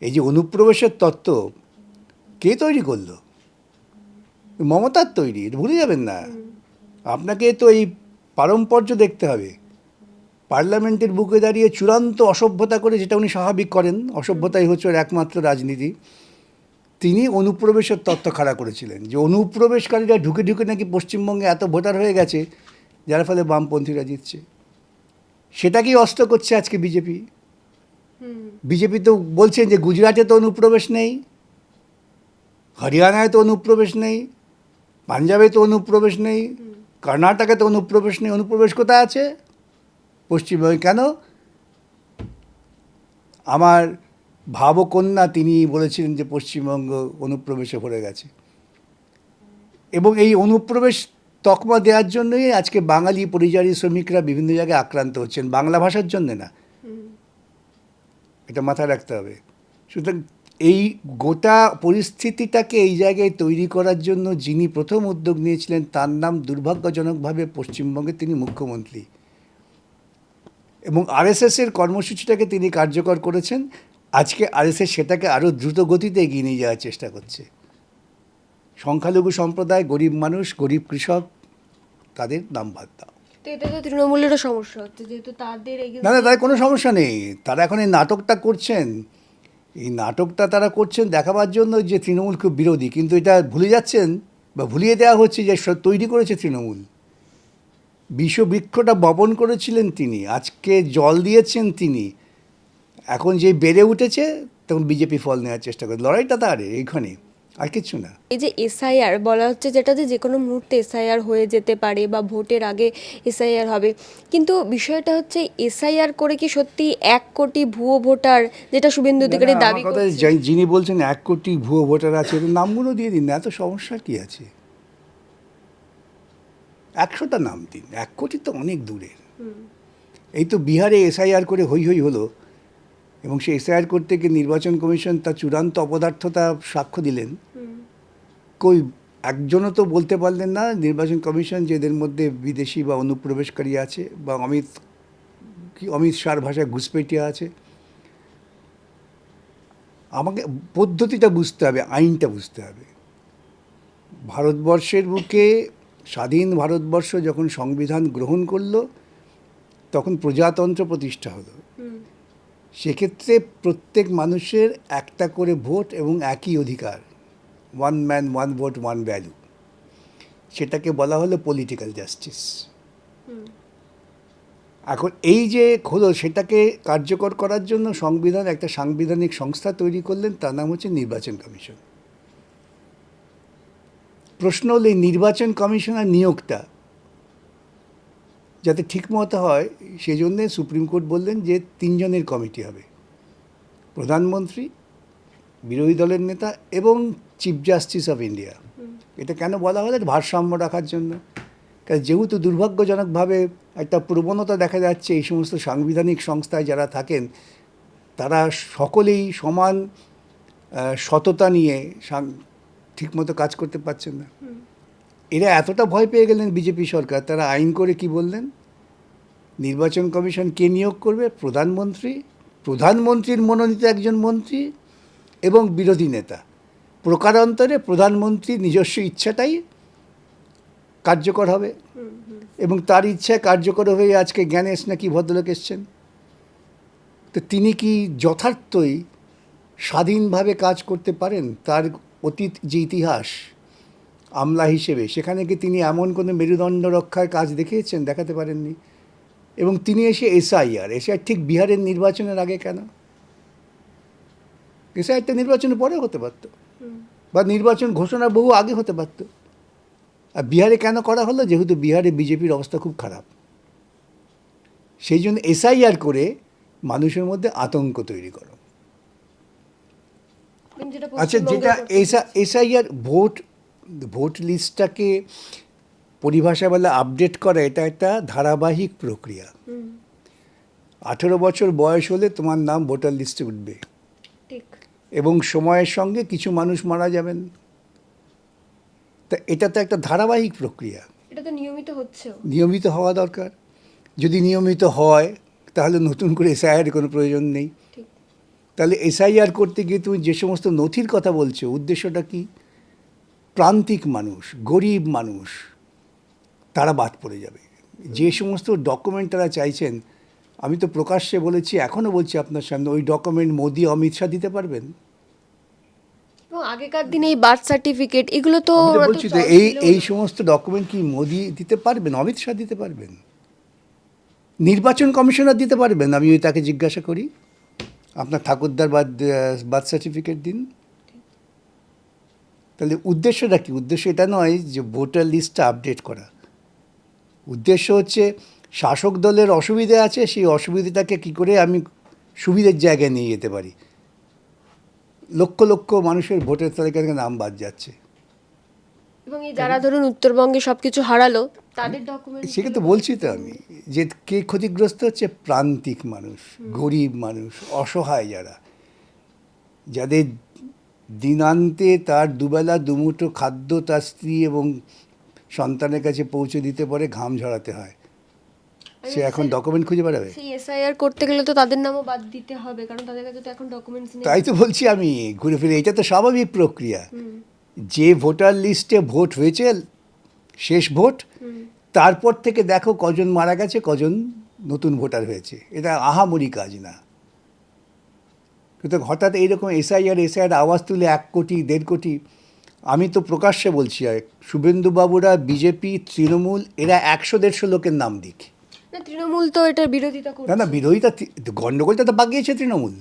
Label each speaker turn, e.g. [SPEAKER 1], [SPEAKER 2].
[SPEAKER 1] এই যে অনুপ্রবেশের তত্ত্ব কে তৈরি করল? মমতার তৈরি এটা ভুলে যাবেন না। আপনাকে তো এই পারম্পর্য দেখতে হবে। পার্লামেন্টের বুকে দাঁড়িয়ে চূড়ান্ত অসভ্যতা করে যেটা উনি স্বাভাবিক করেন অসভ্যতাই হচ্ছে ওর একমাত্র রাজনীতি। তিনি অনুপ্রবেশের তত্ত্ব খাড়া করেছিলেন। যে অনুপ্রবেশকারীরা ঢুকে ঢুকে নাকি পশ্চিমবঙ্গে এত ভোটার হয়ে গেছে যার ফলে বামপন্থীরা জিতছে। সেটাকেই অস্ত্র করছে আজকে বিজেপি? বিজেপি তো বলছেন যে গুজরাটে তো অনুপ্রবেশ নেই, হরিয়ানায় তো অনুপ্রবেশ নেই, পাঞ্জাবে তো অনুপ্রবেশ নেই, কর্ণাটকে তো অনুপ্রবেশ নেই। অনুপ্রবেশ কোথায় আছে? পশ্চিমবঙ্গে। কেন? আমার ভাবকন্যা তিনি বলেছিলেন যে পশ্চিমবঙ্গ অনুপ্রবেশে ভরে গেছে। এবং এই অনুপ্রবেশ তকমা দেওয়ার জন্যই আজকে বাঙালি পরিযায়ী শ্রমিকরা বিভিন্ন জায়গায় আক্রান্ত হচ্ছেন। বাংলা ভাষার জন্যে না। এটা মাথায় রাখতে হবে। সুতরাং এই গোটা পরিস্থিতিটাকে এই জায়গায় তৈরি করার জন্য যিনি প্রথম উদ্যোগ নিয়েছিলেন, তার নাম দুর্ভাগ্যজনকভাবে পশ্চিমবঙ্গে তিনি মুখ্যমন্ত্রী। এবং আরএসএসের কর্মসূচিটাকে তিনি কার্যকর করেছেন। আজকে আরএসএস সেটাকে আরও দ্রুত গতিতে এগিয়ে নিয়ে যাওয়ার চেষ্টা করছে। সংখ্যালঘু সম্প্রদায়, গরিব মানুষ, গরিব কৃষক, তাদের নাম বাদ দাও।
[SPEAKER 2] তো এটা
[SPEAKER 1] কোনো সমস্যা নেই। তারা এখন এই নাটকটা করছেন। এই নাটকটা তারা করছেন দেখাবার জন্য যে তৃণমূল খুব বিরোধী। কিন্তু এটা ভুলে যাচ্ছেন বা ভুলিয়ে দেওয়া হচ্ছে যে তৈরি করেছে তৃণমূল। বিষবৃক্ষটা বপন করেছিলেন তিনি, আজকে জল দিয়েছেন তিনি। এখন যে বেড়ে উঠেছে, তখন বিজেপি ফল নেওয়ার চেষ্টা করে। লড়াইটা তার, এইখানে। আর কিছু না।
[SPEAKER 2] এই যে এসআইআর বলা হচ্ছে যেটা যে কোনো মুহূর্তে এসআইআর হয়ে যেতে পারে বা ভোটের আগে এসআইআর হবে। কিন্তু বিষয়টা হচ্ছে এসআইআর করে কি সত্যি এক কোটি ভুয়ো ভোটার যেটা শুভেন্দু অধিকারী দাবি
[SPEAKER 1] যিনি বলছেন এক কোটি ভুয়ো ভোটার আছে নামগুলো দিয়ে দিন না এত সমস্যা কি আছে? একশোটা নাম দিন এক কোটি তো অনেক দূরের। এই তো বিহারে এসআইআর করে হই হই হলো এবং সেই এসআইআর করতে গিয়ে নির্বাচন কমিশন তার চূড়ান্ত অপদার্থতা সাক্ষ্য দিলেন। কই একজনও তো বলতে পারলেন না নির্বাচন কমিশন যে এদের মধ্যে বিদেশি বা অনুপ্রবেশকারী আছে বা অমিত কি অমিত শাহর ভাষায় ঘুষপেটিয়া আছে। আমাকে পদ্ধতিটা বুঝতে হবে আইনটা বুঝতে হবে। ভারতবর্ষের বুকে স্বাধীন ভারতবর্ষ যখন সংবিধান গ্রহণ করল তখন প্রজাতন্ত্র প্রতিষ্ঠা হলো। সেক্ষেত্রে প্রত্যেক মানুষের একটা করে ভোট এবং একই অধিকার। One man one vote one value সেটাকে বলা হলো পলিটিক্যাল জাস্টিস এখন এই যে হলো সেটাকে কার্যকর করার জন্য সংবিধান একটা সাংবিধানিক সংস্থা তৈরি করলেন তার নাম হচ্ছে নির্বাচন কমিশন। প্রশ্ন হলো এই নির্বাচন কমিশনার নিয়োগটা যাতে ঠিকমতো হয় সেই জন্যে সুপ্রিম কোর্ট বললেন যে তিনজনের কমিটি হবে। প্রধানমন্ত্রী বিরোধী দলের নেতা এবং চিফ জাস্টিস অফ ইন্ডিয়া এটা কেন বলা হলো? ভারসাম্য রাখার জন্য। কারণ যেহেতু দুর্ভাগ্যজনকভাবে একটা প্রবণতা দেখা যাচ্ছে এই সমস্ত সাংবিধানিক সংস্থায় যারা থাকেন তারা সকলেই সমান সততা নিয়ে ঠিকমতো কাজ করতে পারছেন না। এরা এতটা ভয় পেয়ে গেলেন বিজেপি সরকার তারা আইন করে কি বললেন? নির্বাচন কমিশন কে নিয়োগ করবে? প্রধানমন্ত্রী, প্রধানমন্ত্রীর মনোনীত একজন মন্ত্রী এবং বিরোধী নেতা। প্রকারান্তরে প্রধানমন্ত্রী নিজস্ব ইচ্ছাটাই কার্যকর হবে। এবং তার ইচ্ছায় কার্যকর হয়ে আজকে জ্ঞানেশ নাকি ভদ্রলোক এসছেন। তো তিনি কি যথার্থই স্বাধীনভাবে কাজ করতে পারেন? তার অতীত যে ইতিহাস, আমলা হিসেবে, সেখানে কি তিনি এমন কোনো মেরুদণ্ড রক্ষার কাজ দেখিয়েছেন? দেখাতে পারেননি। এবং তিনি এসে এসআইআর এসআইআর ঠিক বিহারের নির্বাচনের আগে কেন? এসআইআরটা নির্বাচনের পরে হতে পারত। বা নির্বাচন ঘোষণা বহু আগে হতে পারত। আর বিহারে কেন করা হলো? যেহেতু বিহারে বিজেপির অবস্থা খুব খারাপ। সেই জন্য এসআইআর করে মানুষের মধ্যে আতঙ্ক তৈরি করো। আচ্ছা যেটা এসআইআর ভোট ভোট লিস্টটাকে পরিভাষা বলে আপডেট করা এটা একটা ধারাবাহিক প্রক্রিয়া। আঠেরো বছর বয়স হলে তোমার নাম ভোটার লিস্টে উঠবে। এবং সময়ের সঙ্গে কিছু মানুষ মারা যাবেন। তা এটা তো একটা ধারাবাহিক প্রক্রিয়া।
[SPEAKER 2] এটা তো নিয়মিত হচ্ছেও
[SPEAKER 1] নিয়মিত হওয়া দরকার। যদি নিয়মিত হয় তাহলে নতুন করে এসআইআর কোনো প্রয়োজন নেই। তাহলে এসআইআর করতে গিয়ে তুমি যে সমস্ত নথির কথা বলছো উদ্দেশ্যটা কি? প্রান্তিক মানুষ গরিব মানুষ তারা বাদ পড়ে যাবে। যে সমস্ত ডকুমেন্ট তারা চাইছেন আমি তো প্রকাশ্যে বলেছি এখনও বলছি আপনার সামনে ওই ডকুমেন্ট মোদি অমিত শাহ দিতে পারবেন?
[SPEAKER 2] আগেকার দিনে এই বার্থ সার্টিফিকেট এগুলো তো
[SPEAKER 1] বলছি তো এই এই সমস্ত ডকুমেন্ট কি মোদি দিতে পারবেন অমিত শাহ দিতে পারবেন? নির্বাচন কমিশনার দিতে পারবেন? আমি ওই তাকে জিজ্ঞাসা করি। আপনার ঠাকুরদার বার্থ বার্থ সার্টিফিকেট দিন। তাহলে উদ্দেশ্যটা কি? উদ্দেশ্য এটা নয় যে ভোটার লিস্টটা আপডেট করা। উদ্দেশ্য হচ্ছে শাসক দলের অসুবিধে আছে সেই অসুবিধাটাকে কি করে আমি সুবিধের জায়গায় নিয়ে যেতে পারি? লক্ষ লক্ষ মানুষের ভোটের তালিকা থেকে নাম বাদ যাচ্ছে।
[SPEAKER 2] এবং এই যারা ধরুন উত্তরবঙ্গে সবকিছু হারালো তাদের ডকুমেন্ট
[SPEAKER 1] সেটা তো বলছি তো আমি যে কে ক্ষতিগ্রস্ত হচ্ছে? প্রান্তিক মানুষ গরিব মানুষ অসহায় যারা। যাদের দিনান্তে তার দুবেলা দুমুঠো খাদ্য তার স্ত্রী এবং সন্তানের কাছে পৌঁছে দিতে পারে ঘাম ঝরাতে হয়। সে এখন ডকুমেন্ট খুঁজে বেড়াবে?
[SPEAKER 2] সেই এসআইআর করতে গেলে তো তাদের নামও বাদ দিতে হবে কারণ তাদের কাছে তো এখন ডকুমেন্টস নেই।
[SPEAKER 1] তাই তো বলছি আমি ঘুরে ফিরে এটা তো স্বাভাবিক প্রক্রিয়া। যে ভোটার লিস্টে ভোট হয়েছে শেষ ভোট তারপর থেকে দেখো কজন মারা গেছে কজন নতুন ভোটার হয়েছে। এটা আহামরি কাজ না। কিন্তু হঠাৎ এইরকম এসআইআর এসআইআর আওয়াজ তুলে এক কোটি দেড় কোটি আমি তো প্রকাশ্যে বলছি শুভেন্দুবাবুরা বিজেপি তৃণমূল এরা একশো দেড়শো লোকের নাম দিক।
[SPEAKER 2] তৃণমূল তো এটা বিরোধিতা
[SPEAKER 1] না না বিরোধিতা গণ্ডগোলটা তো বাগিয়েছে তৃণমূল।